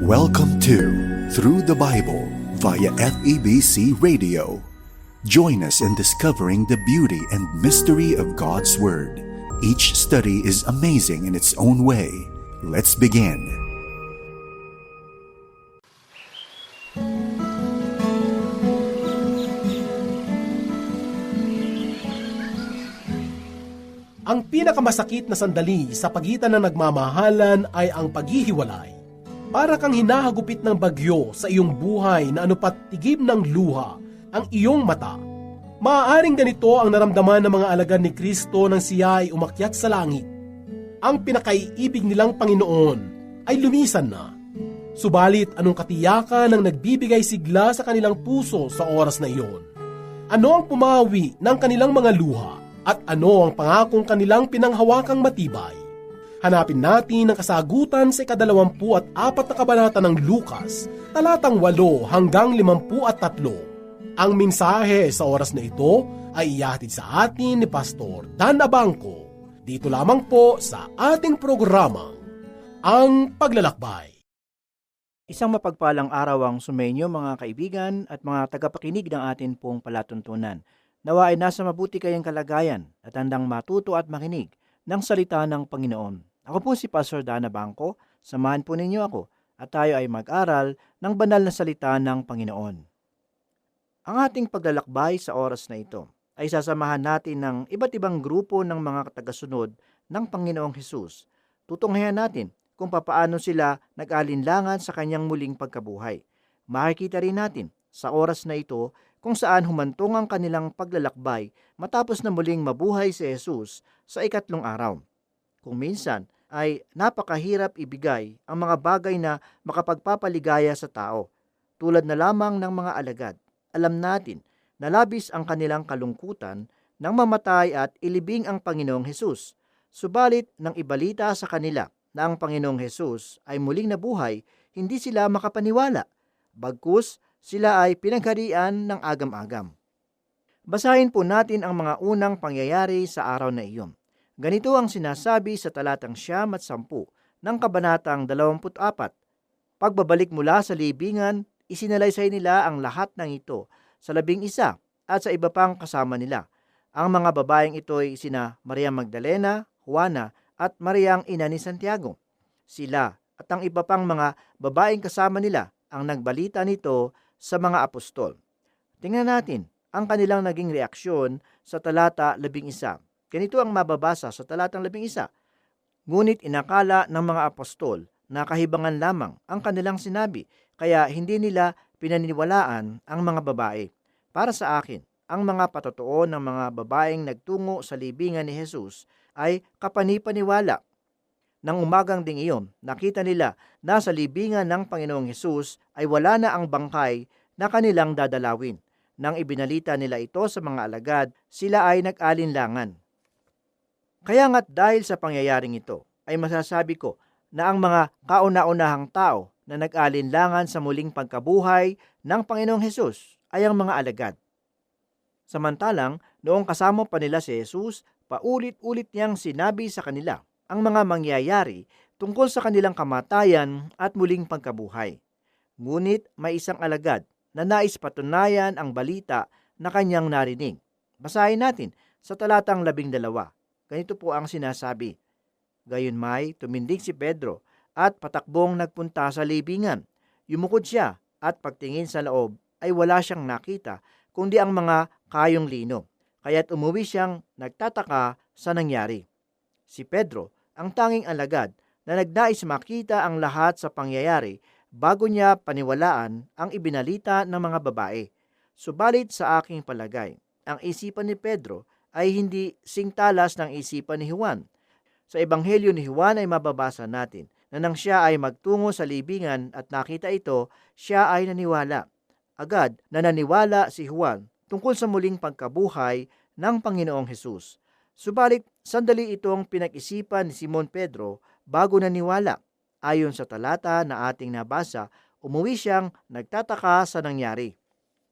Welcome to Through the Bible via FEBC Radio. Join us in discovering the beauty and mystery of God's Word. Each study is amazing in its own way. Let's begin. Ang pinakamasakit na sandali sa pagitan ng nagmamahalan ay ang paghihiwalay. Para kang hinahagupit ng bagyo sa iyong buhay na anupat tigib ng luha ang iyong mata. Maaaring ganito ang naramdaman ng mga alagad ni Kristo nang siya ay umakyat sa langit. Ang pinakaiibig nilang Panginoon ay lumisan na. Subalit anong katiyakan ang nagbibigay sigla sa kanilang puso sa oras na iyon? Ano ang pumawi ng kanilang mga luha? At ano ang pangakong kanilang pinanghawakang matibay? Hanapin natin ang kasagutan sa ikadalawampu at apat na kabanata ng Lukas, talatang walo hanggang limampu at tatlo. Ang mensahe sa oras na ito ay ihatid sa atin ni Pastor Dan Abangco. Dito lamang po sa ating programa, Ang Paglalakbay. Isang mapagpalang araw ang sumenyo mga kaibigan at mga tagapakinig ng atin pong palatuntunan. Nawa ay nasa mabuti kayong kalagayan at handang matuto at makinig ng salita ng Panginoon. Ako po si Pastor Dana Bangko, samahan po ninyo ako at tayo ay mag-aral ng banal na salita ng Panginoon. Ang ating paglalakbay sa oras na ito ay sasamahan natin ng iba't ibang grupo ng mga tagasunod ng Panginoong Hesus. Tutunghayan natin kung papaano sila nag-alinlangan sa kanyang muling pagkabuhay. Makikita rin natin sa oras na ito kung saan humantong ang kanilang paglalakbay matapos na muling mabuhay si Jesus sa ikatlong araw. Kung minsan ay napakahirap ibigay ang mga bagay na makapagpapaligaya sa tao, tulad na lamang ng mga alagad. Alam natin na labis ang kanilang kalungkutan nang mamatay at ilibing ang Panginoong Hesus. Subalit nang ibalita sa kanila na ang Panginoong Hesus ay muling nabuhay, hindi sila makapaniwala. Bagkus, sila ay pinagharian ng agam-agam. Basahin po natin ang mga unang pangyayari sa araw na iyon. Ganito ang sinasabi sa talatang siyam at sampu ng kabanatang 24. Pagbabalik mula sa libingan, isinalaysay nila ang lahat ng ito sa labing isa at sa iba pang kasama nila. Ang mga babaeng ito ay sina Maria Magdalena, Juana at Mariang ina ni Santiago. Sila at ang iba pang mga babaeng kasama nila ang nagbalita nito sa mga apostol. Tingnan natin ang kanilang naging reaksyon sa talata 11. Ganito ang mababasa sa talatang 11. Ngunit inakala ng mga apostol na kahibangan lamang ang kanilang sinabi, kaya hindi nila pinaniniwalaan ang mga babae. Para sa akin, ang mga patotoo ng mga babaeng nagtungo sa libingan ni Jesus ay kapanipaniwala. Nang umagang ding iyon, nakita nila na sa libingan ng Panginoong Hesus ay wala na ang bangkay na kanilang dadalawin. Nang ibinalita nila ito sa mga alagad, sila ay nag-alinlangan. Kaya nga't dahil sa pangyayaring ito, ay masasabi ko na ang mga kauna-unahang tao na nag-alinlangan sa muling pagkabuhay ng Panginoong Hesus ay ang mga alagad. Samantalang, noong kasama pa nila si Jesus, paulit-ulit niyang sinabi sa kanila ang mga mangyayari tungkol sa kanilang kamatayan at muling pagkabuhay. Ngunit may isang alagad na nais patunayan ang balita na kanyang narinig. Basahin natin sa talatang labing dalawa. Ganito po ang sinasabi. Gayon may tumindig si Pedro at patakbong nagpunta sa libingan. Yumukod siya at pagtingin sa loob ay wala siyang nakita kundi ang mga kayong lino. Kaya't umuwi siyang nagtataka sa nangyari. Si Pedro, ang tanging alagad na nagnais makita ang lahat sa pangyayari bago niya paniwalaan ang ibinalita ng mga babae. Subalit sa aking palagay, ang isipan ni Pedro ay hindi singtalas ng isipan ni Juan. Sa Ebanghelyo ni Juan ay mababasa natin na nang siya ay magtungo sa libingan at nakita ito, siya ay naniwala. Agad na naniwala si Juan tungkol sa muling pagkabuhay ng Panginoong Hesus. Subalit, sandali itong pinag-isipan ni Simon Pedro bago naniwala. Ayon sa talata na ating nabasa, umuwi siyang nagtataka sa nangyari.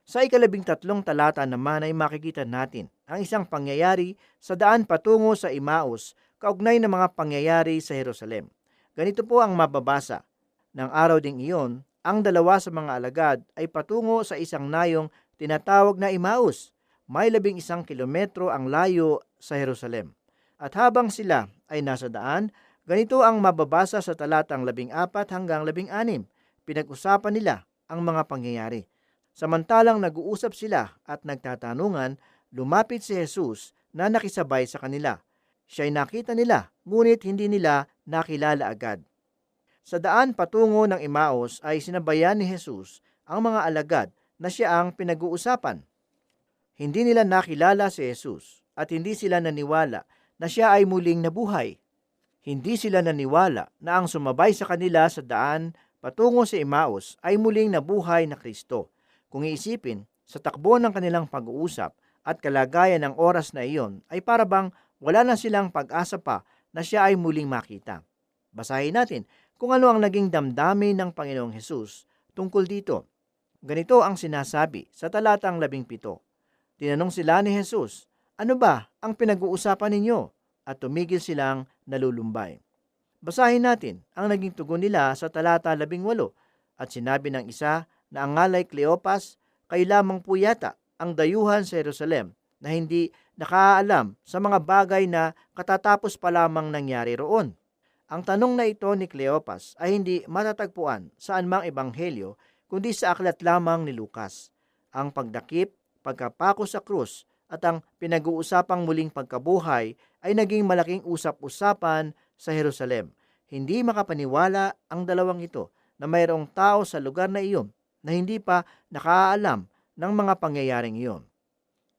Sa ikalabing tatlong talata naman ay makikita natin ang isang pangyayari sa daan patungo sa Imaus, kaugnay ng mga pangyayari sa Jerusalem. Ganito po ang mababasa. Nang araw ding iyon, ang dalawa sa mga alagad ay patungo sa isang nayong tinatawag na Imaus. May labing isang kilometro ang layo sa Jerusalem. At habang sila ay nasa daan, ganito ang mababasa sa talatang labing apat hanggang labing anim. Pinag-usapan nila ang mga pangyayari. Samantalang nag-uusap sila at nagtatanungan, lumapit si Jesus na nakisabay sa kanila. Siya'y nakita nila, ngunit hindi nila nakilala agad. Sa daan patungo ng Imaos ay sinabayan ni Jesus ang mga alagad na siya ang pinag-uusapan. Hindi nila nakilala si Jesus at hindi sila naniwala na siya ay muling nabuhay. Hindi sila naniwala na ang sumabay sa kanila sa daan patungo sa Imaos ay muling nabuhay na Kristo. Kung iisipin, sa takbo ng kanilang pag-uusap at kalagayan ng oras na iyon ay para bang wala na silang pag-asa pa na siya ay muling makita. Basahin natin kung ano ang naging damdamin ng Panginoong Hesus tungkol dito. Ganito ang sinasabi sa talatang labing pito. Tinanong sila ni Jesus, ano ba ang pinag-uusapan ninyo? At tumigil silang nalulumbay. Basahin natin ang naging tugon nila sa talata labing walo at sinabi ng isa na ang ngalay Cleopas kay lamang po yata ang dayuhan sa Jerusalem na hindi nakaalam sa mga bagay na katatapos pa lamang nangyari roon. Ang tanong na ito ni Cleopas ay hindi matatagpuan sa anumang ebanghelyo kundi sa aklat lamang ni Lucas. Ang pagdakip, pagkapako sa krus at ang pinag-uusapang muling pagkabuhay ay naging malaking usap-usapan sa Jerusalem. Hindi makapaniwala ang dalawang ito na mayroong tao sa lugar na iyon na hindi pa nakaalam ng mga pangyayaring iyon.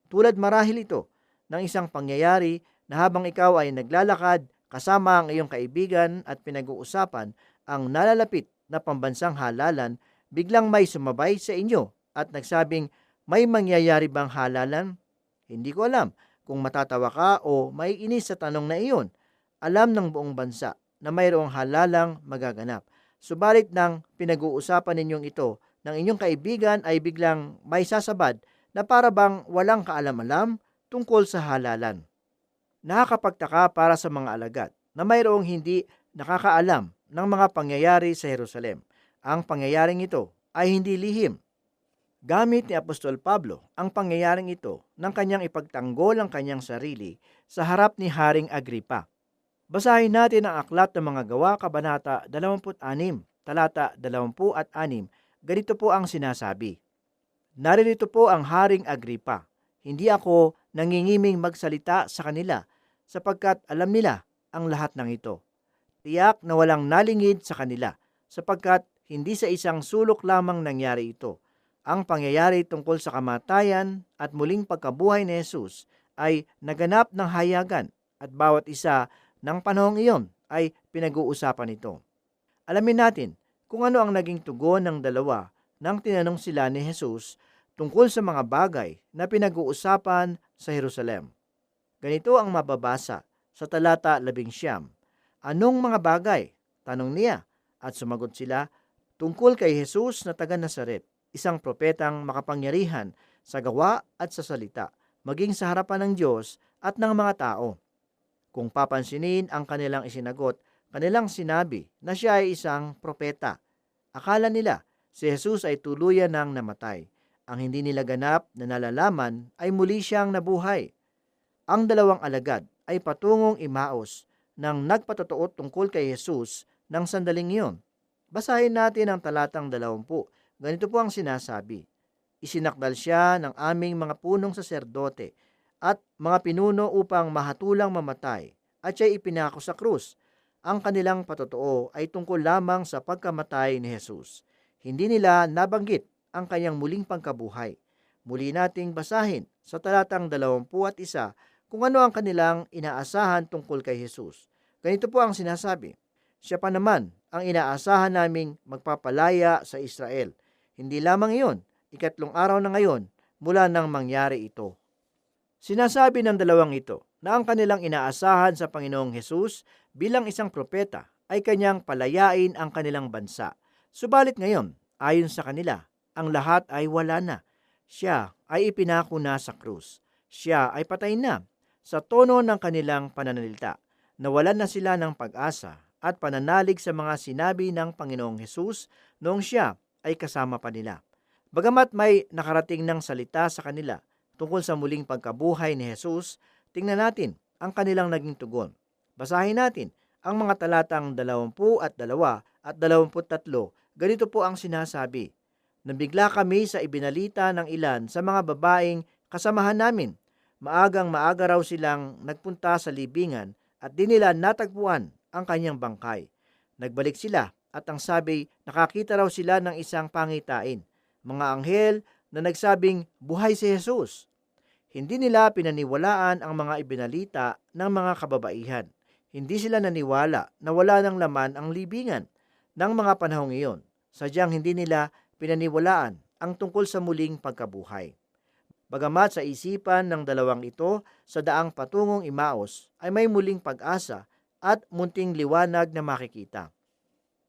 Tulad marahil ito ng isang pangyayari na habang ikaw ay naglalakad kasama ang iyong kaibigan at pinag-uusapan ang nalalapit na pambansang halalan, biglang may sumabay sa inyo at nagsabing, may mangyayari bang halalan? Hindi ko alam kung matatawa ka o may inis sa tanong na iyon. Alam ng buong bansa na mayroong halalang magaganap. Subalit nang pinag-uusapan ninyong ito ng inyong kaibigan ay biglang may sasabad na para bang walang kaalam-alam tungkol sa halalan. Nakakapagtaka para sa mga alagad na mayroong hindi nakakaalam ng mga pangyayari sa Jerusalem. Ang pangyayaring ito ay hindi lihim. Gamit ni Apostol Pablo ang pangyayaring ito ng kanyang ipagtanggol ang kanyang sarili sa harap ni Haring Agripa. Basahin natin ang aklat ng mga gawa, Kabanata 26, talata 20 at 6. Ganito po ang sinasabi. Naririto po ang Haring Agripa. Hindi ako nangingiming magsalita sa kanila sapagkat alam nila ang lahat ng ito. Tiyak na walang nalingid sa kanila sapagkat hindi sa isang sulok lamang nangyari ito. Ang pangyayari tungkol sa kamatayan at muling pagkabuhay ni Jesus ay naganap ng hayagan at bawat isa ng panahong iyon ay pinag-uusapan ito. Alamin natin kung ano ang naging tugon ng dalawa nang tinanong sila ni Jesus tungkol sa mga bagay na pinag-uusapan sa Jerusalem. Ganito ang mababasa sa talata 11. Anong mga bagay? Tanong niya at sumagot sila tungkol kay Jesus na taga Nazaret, isang propetang makapangyarihan sa gawa at sa salita, maging sa harapan ng Diyos at ng mga tao. Kung papansinin ang kanilang isinagot, kanilang sinabi na siya ay isang propeta. Akala nila si Jesus ay tuluyan ng namatay. Ang hindi nila ganap na nalalaman ay muli siyang nabuhay. Ang dalawang alagad ay patungong Imaos nang nagpatotoo tungkol kay Jesus ng sandaling iyon. Basahin natin ang talatang 20. Ganito po ang sinasabi. Isinakdal siya ng aming mga punong saserdote at mga pinuno upang mahatulang mamatay at siya ipinako sa krus. Ang kanilang patotoo ay tungkol lamang sa pagkamatay ni Jesus. Hindi nila nabanggit ang kanyang muling pangkabuhay. Muli nating basahin sa talatang 21 kung ano ang kanilang inaasahan tungkol kay Jesus. Ganito po ang sinasabi. Siya pa naman ang inaasahan naming magpapalaya sa Israel. Hindi lamang iyon, ikatlong araw na ngayon mula nang mangyari ito. Sinasabi ng dalawang ito na ang kanilang inaasahan sa Panginoong Hesus bilang isang propeta ay kanyang palayain ang kanilang bansa. Subalit ngayon, ayon sa kanila, ang lahat ay wala na. Siya ay ipinako na sa krus. Siya ay patay na. Sa tono ng kanilang pananalita, nawalan na sila ng pag-asa at pananalig sa mga sinabi ng Panginoong Hesus noong siya ay kasama pa nila. Bagamat may nakarating ng salita sa kanila tungkol sa muling pagkabuhay ni Jesus, tingnan natin ang kanilang naging tugon. Basahin natin ang mga talatang 20 at 2 at 23. Ganito po ang sinasabi. Nabigla kami sa ibinalita ng ilan sa mga babaeng kasamahan namin. Maagang maaga raw silang nagpunta sa libingan at di nila natagpuan ang kanyang bangkay. Nagbalik sila at ang sabi, nakakita raw sila ng isang pangitain, mga anghel na nagsabing buhay si Jesus. Hindi nila pinaniwalaan ang mga ibinalita ng mga kababaihan. Hindi sila naniwala na wala ng laman ang libingan ng mga panahong iyon. Sadyang hindi nila pinaniwalaan ang tungkol sa muling pagkabuhay. Bagamat sa isipan ng dalawang ito sa daang patungong Imaos ay may muling pag-asa at munting liwanag na makikita.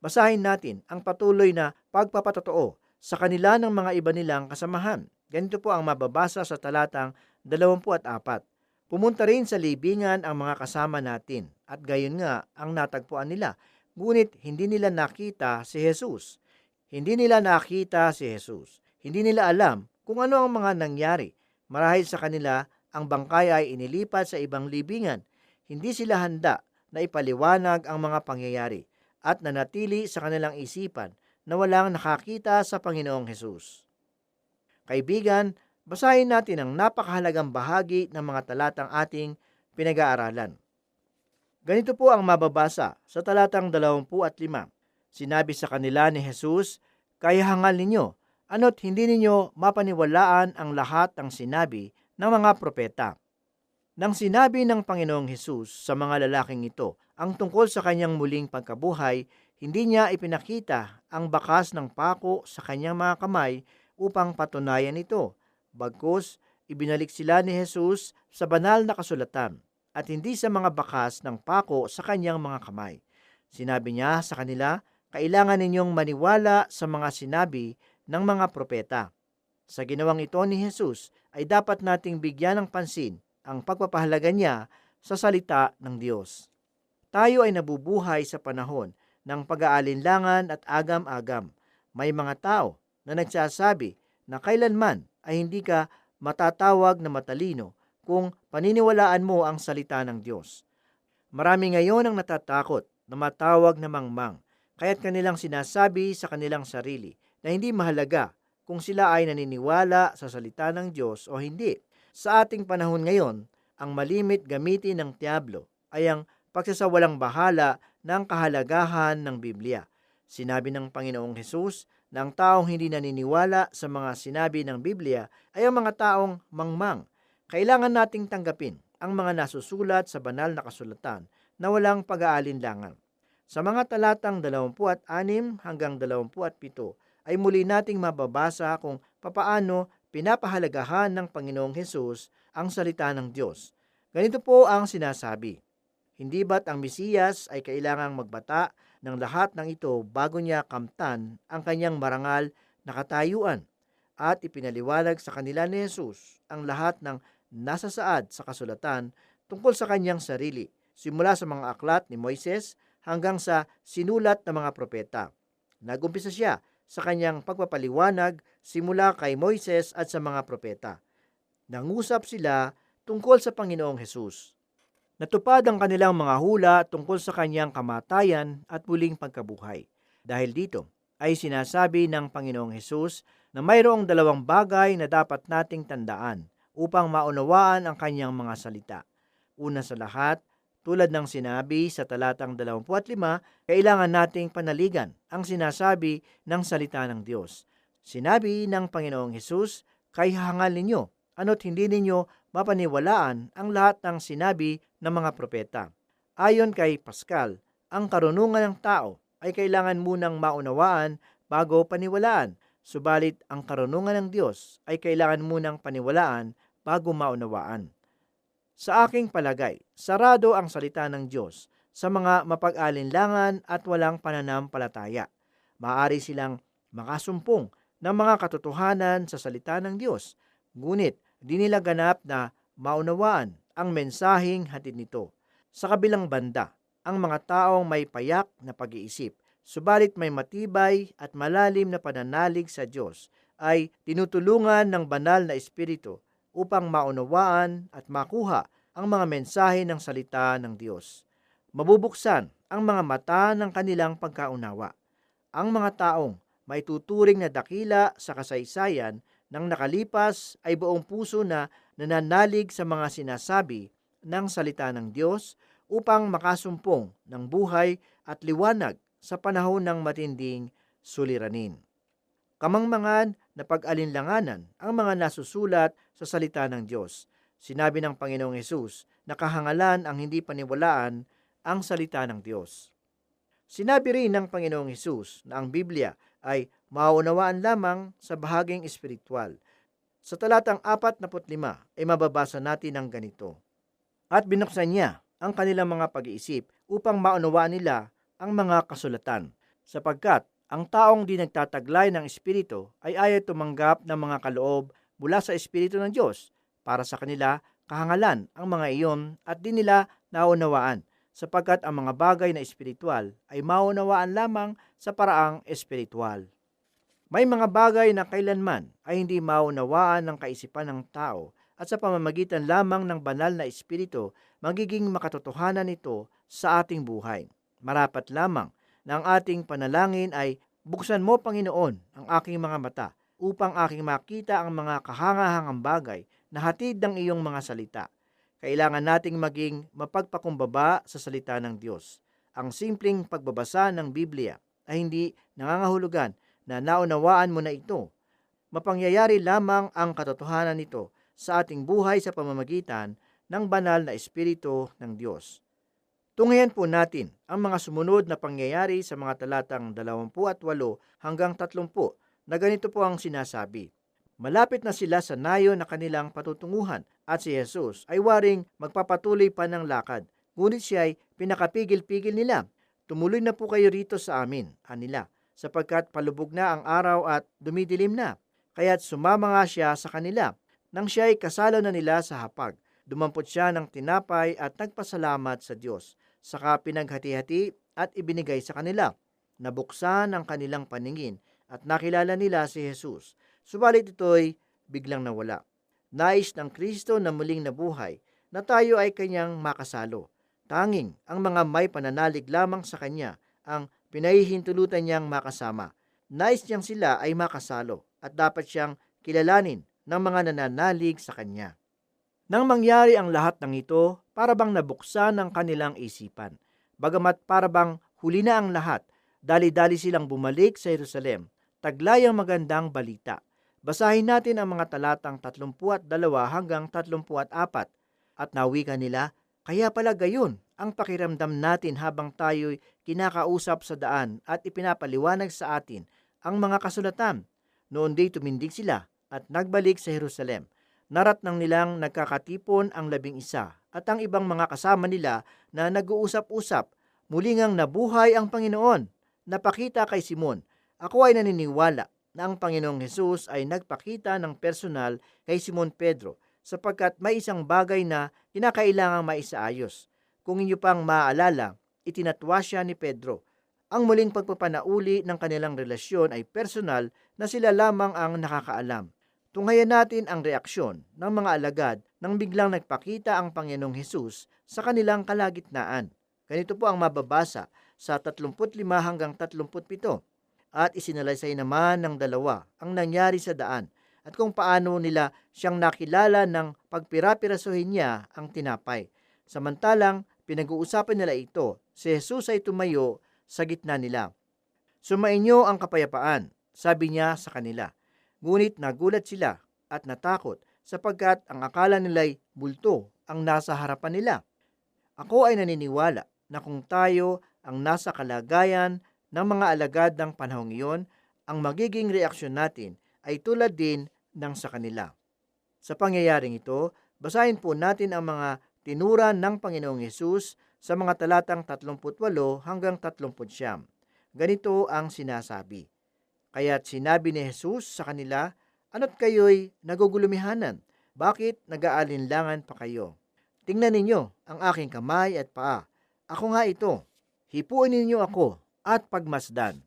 Basahin natin ang patuloy na pagpapatotoo sa kanila ng mga iba nilang kasamahan. Ganito po ang mababasa sa talatang 24. Pumunta rin sa libingan ang mga kasama natin at gayon nga ang natagpuan nila. Ngunit hindi nila nakita si Jesus. Hindi nila nakita si Jesus. Hindi nila alam kung ano ang mga nangyari. Marahil sa kanila, ang bangkay ay inilipat sa ibang libingan. Hindi sila handa na ipaliwanag ang mga pangyayari at nanatili sa kanilang isipan na walang nakakita sa Panginoong Hesus. Kaibigan, basahin natin ang napakahalagang bahagi ng mga talatang ating pinag-aaralan. Ganito po ang mababasa sa talatang 25. Sinabi sa kanila ni Jesus, Kaya hangal ninyo, ano't hindi ninyo mapaniwalaan ang lahat ng sinabi ng mga propeta. Nang sinabi ng Panginoong Hesus sa mga lalaking ito ang tungkol sa kanyang muling pagkabuhay, hindi niya ipinakita ang bakas ng pako sa kanyang mga kamay upang patunayan ito. Bagkus, ibinalik sila ni Jesus sa banal na kasulatan at hindi sa mga bakas ng pako sa kanyang mga kamay. Sinabi niya sa kanila, kailangan ninyong maniwala sa mga sinabi ng mga propeta. Sa ginawang ito ni Jesus ay dapat nating bigyan ng pansin ang pagpapahalaga niya sa salita ng Diyos. Tayo ay nabubuhay sa panahon ng pag-aalinlangan at agam-agam. May mga tao na nagsasabi na kailanman ay hindi ka matatawag na matalino kung paniniwalaan mo ang salita ng Diyos. Marami ngayon ang natatakot na matawag na mangmang, kaya't kanilang sinasabi sa kanilang sarili na hindi mahalaga kung sila ay naniniwala sa salita ng Diyos o hindi. Sa ating panahon ngayon, ang malimit gamitin ng Diablo ay ang pagsasawalang bahala ng kahalagahan ng Biblia. Sinabi ng Panginoong Hesus na ang taong hindi naniniwala sa mga sinabi ng Biblia ay ang mga taong mangmang. Kailangan nating tanggapin ang mga nasusulat sa banal na kasulatan na walang pag-aalinlangan. Sa mga talatang 26 hanggang 27 ay muli nating mababasa kung papaano pinapahalagahan ng Panginoong Hesus ang salita ng Diyos. Ganito po ang sinasabi. Hindi ba't ang Mesiyas ay kailangang magbata ng lahat ng ito bago niya kamtan ang kanyang marangal na katayuan at ipinaliwanag sa kanila ni Jesus ang lahat ng nasa saad sa kasulatan tungkol sa kanyang sarili, simula sa mga aklat ni Moises hanggang sa sinulat ng mga propeta. Nagumpisa siya sa kanyang pagpapaliwanag simula kay Moises at sa mga propeta. Nangusap sila tungkol sa Panginoong Hesus. Natupad ang kanilang mga hula tungkol sa kanyang kamatayan at muling pagkabuhay. Dahil dito ay sinasabi ng Panginoong Hesus na mayroong dalawang bagay na dapat nating tandaan upang maunawaan ang kanyang mga salita. Una sa lahat, tulad ng sinabi sa talatang 25, kailangan nating panaligan ang sinasabi ng salita ng Diyos. Sinabi ng Panginoong Hesus, kay hangal ninyo, ano't hindi ninyo mapaniwalaan ang lahat ng sinabi ng mga propeta. Ayon kay Pascal, ang karunungan ng tao ay kailangan munang maunawaan bago paniwalaan, subalit ang karunungan ng Diyos ay kailangan munang paniwalaan bago maunawaan. Sa aking palagay, sarado ang salita ng Diyos sa mga mapag-alinlangan at walang pananampalataya. Maari silang makasumpong ng mga katotohanan sa salita ng Diyos, ngunit di nila ganap na maunawaan ang mensaheng hatid nito. Sa kabilang banda, ang mga taong may payak na pag-iisip, subalit may matibay at malalim na pananalig sa Diyos ay tinutulungan ng banal na Espiritu upang maunawaan at makuha ang mga mensahe ng salita ng Diyos. Mabubuksan ang mga mata ng kanilang pagkaunawa. Ang mga taong may tuturing na dakila sa kasaysayan ng nakalipas ay buong puso na nananalig sa mga sinasabi ng salita ng Diyos upang makasumpong ng buhay at liwanag sa panahon ng matinding suliranin. Kamangmangan na pag-alinlanganan ang mga nasusulat sa salita ng Diyos. Sinabi ng Panginoong Hesus na kahangalan ang hindi paniwalaan ang salita ng Diyos. Sinabi rin ng Panginoong Hesus na ang Biblia ay maunawaan lamang sa bahaging espiritual. Sa talatang 45 ay mababasa natin ang ganito. At binuksan niya ang kanilang mga pag-iisip upang maunawaan nila ang mga kasulatan, sapagkat ang taong di nagtataglay ng Espiritu ay ayaw tumanggap ng mga kaloob mula sa Espiritu ng Diyos. Para sa kanila, kahangalan ang mga iyon at di nila naunawaan sapagkat ang mga bagay na espiritual ay maunawaan lamang sa paraang espiritual. May mga bagay na kailanman ay hindi maunawaan ng kaisipan ng tao at sa pamamagitan lamang ng banal na espiritu magiging makatotohanan ito sa ating buhay. Marapat lamang na ang ating panalangin ay buksan mo Panginoon ang aking mga mata upang aking makita ang mga kahangahangang bagay na hatid ng iyong mga salita. Kailangan nating maging mapagpakumbaba sa salita ng Diyos. Ang simpleng pagbabasa ng Biblia ay hindi nangangahulugan na naunawaan mo na ito. Mapangyayari lamang ang katotohanan nito sa ating buhay sa pamamagitan ng banal na Espiritu ng Diyos. Tunghayan po natin ang mga sumunod na pangyayari sa mga talatang 28 hanggang 30 na ganito po ang sinasabi. Malapit na sila sa nayo na kanilang patutunguhan at si Jesus ay waring magpapatuloy pa ng lakad. Ngunit siya ay pinakapigil-pigil nila. Tumuloy na po kayo rito sa amin, anila, sapagkat palubog na ang araw at dumidilim na. Kaya't sumama nga siya sa kanila. Nang siya ay kasalo na nila sa hapag, dumampot siya ng tinapay at nagpasalamat sa Diyos. Saka pinaghati-hati at ibinigay sa kanila. Nabuksan ang kanilang paningin at nakilala nila si Jesus. Subalit ito'y biglang nawala. Nais ng Kristo na muling nabuhay na tayo ay kanyang makasalo. Tanging ang mga may pananalig lamang sa kanya ang pinahihintulutan niyang makasama. Nais niyang sila ay makasalo at dapat siyang kilalanin ng mga nananalig sa kanya. Nang mangyari ang lahat ng ito, para bang nabuksan ang kanilang isipan. Bagamat para bang huli na ang lahat, dali-dali silang bumalik sa Jerusalem. Taglay ang magandang balita. Basahin natin ang mga talatang 32 hanggang 34 at nawikan nila, kaya pala gayon ang pakiramdam natin habang tayo'y kinakausap sa daan at ipinapaliwanag sa atin ang mga kasulatan. Noon di tumindig sila at nagbalik sa Jerusalem. Narat nang nilang nagkakatipon ang labing isa at ang ibang mga kasama nila na nag-uusap-usap. Muli ngang nabuhay ang Panginoon. Napakita kay Simon, ako ay naniniwala na ang Panginoong Hesus ay nagpakita ng personal kay Simon Pedro sapagkat may isang bagay na kinakailangang maisaayos. Kung inyo pang maaalala, itinatwa siya ni Pedro. Ang muling pagpapanauli ng kanilang relasyon ay personal na sila lamang ang nakakaalam. Tunghayan natin ang reaksyon ng mga alagad nang biglang nagpakita ang Panginoong Hesus sa kanilang kalagitnaan. Ganito po ang mababasa sa 35 hanggang 37 at isinalaysay naman ng dalawa ang nangyari sa daan at kung paano nila siyang nakilala ng pagpirapirasuhin niya ang tinapay. Samantalang pinag-uusapan nila ito, si Jesus ay tumayo sa gitna nila. Sumainyo ang kapayapaan, sabi niya sa kanila. Ngunit nagulat sila at natakot sapagkat ang akala nila'y bulto ang nasa harapan nila. Ako ay naniniwala na kung tayo ang nasa kalagayan ng mga alagad ng panahong iyon, ang magiging reaksyon natin ay tulad din ng sa kanila. Sa pangyayaring ito, basahin po natin ang mga tinura ng Panginoong Yesus sa mga talatang 38 hanggang 39. Ganito ang sinasabi. Kaya't sinabi ni Jesus sa kanila, Ano't kayo'y nagugulumihanan? Bakit nag-aalinlangan pa kayo? Tingnan ninyo ang aking kamay at paa. Ako nga ito. Hipuin ninyo ako at pagmasdan.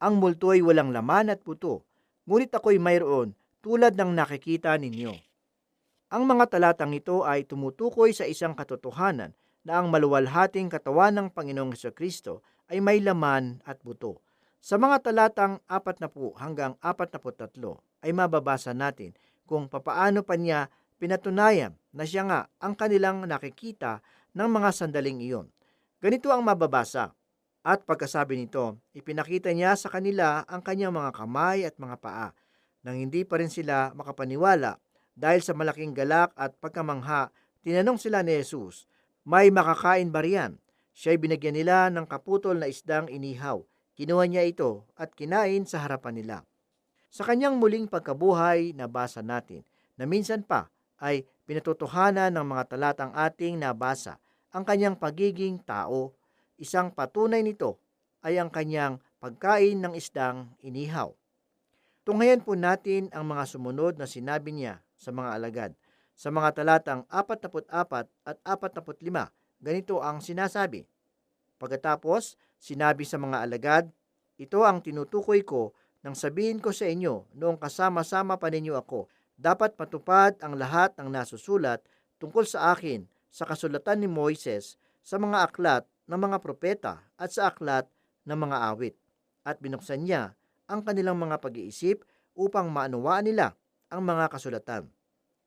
Ang multo'y walang laman at puto, ngunit ako'y mayroon tulad ng nakikita ninyo. Ang mga talatang ito ay tumutukoy sa isang katotohanan na ang maluwalhating katawan ng Panginoong Heso Kristo ay may laman at buto. Sa mga talatang 40 hanggang 43 ay mababasa natin kung papaano pa niya pinatunayan na siya nga ang kanilang nakikita ng mga sandaling iyon. Ganito ang mababasa. At pagkasabi nito, ipinakita niya sa kanila ang kanyang mga kamay at mga paa, nang hindi pa rin sila makapaniwala dahil sa malaking galak at pagkamangha, tinanong sila ni Jesus, may makakain ba riyan? Siya'y binagyan nila ng kaputol na isdang inihaw. Kinuha niya ito at kinain sa harapan nila. Sa kanyang muling pagkabuhay, nabasa natin na minsan pa ay pinatutuhanan ng mga talatang ating nabasa ang kanyang pagiging tao. Isang patunay nito ay ang kanyang pagkain ng isdang inihaw. Tunghayan po natin ang mga sumunod na sinabi niya sa mga alagad. Sa mga talatang 44 at 45, ganito ang sinasabi. Pagkatapos, sinabi sa mga alagad, ito ang tinutukoy ko nang sabihin ko sa inyo noong kasama-sama pa ninyo ako, dapat matupad ang lahat ng nasusulat tungkol sa akin sa kasulatan ni Moises sa mga aklat ng mga propeta at sa aklat ng mga awit. At binuksan niya ang kanilang mga pag-iisip upang maunawaan nila ang mga kasulatan.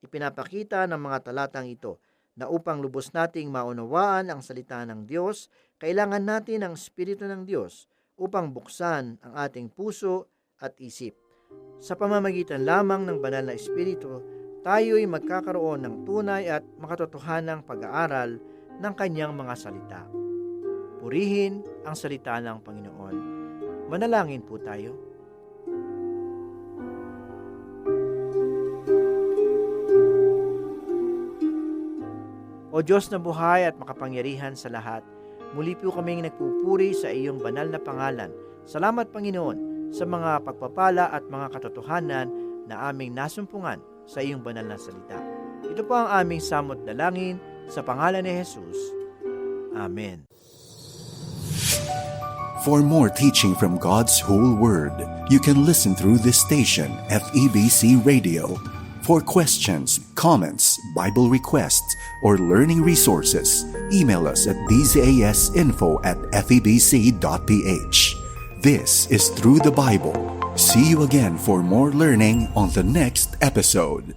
Ipinapakita ng mga talatang ito na upang lubos nating maunawaan ang salita ng Diyos, kailangan natin ang Espiritu ng Diyos upang buksan ang ating puso at isip. Sa pamamagitan lamang ng banal na Espiritu, tayo'y magkakaroon ng tunay at makatotohanang pag-aaral ng kanyang mga salita. Purihin ang salita ng Panginoon. Manalangin po tayo. O Diyos na buhay at makapangyarihan sa lahat, muli po kaming nagpupuri sa iyong banal na pangalan. Salamat Panginoon sa mga pagpapala at mga katotohanan na aming nasumpungan sa iyong banal na salita. Ito po ang aming samot dalangin sa pangalan ni Jesus. Amen. For more teaching from God's whole word, you can listen through this station, FEBC Radio. For questions, comments, Bible requests, or learning resources, email us at bzasinfo at febc.ph. This is Through the Bible. See you again for more learning on the next episode.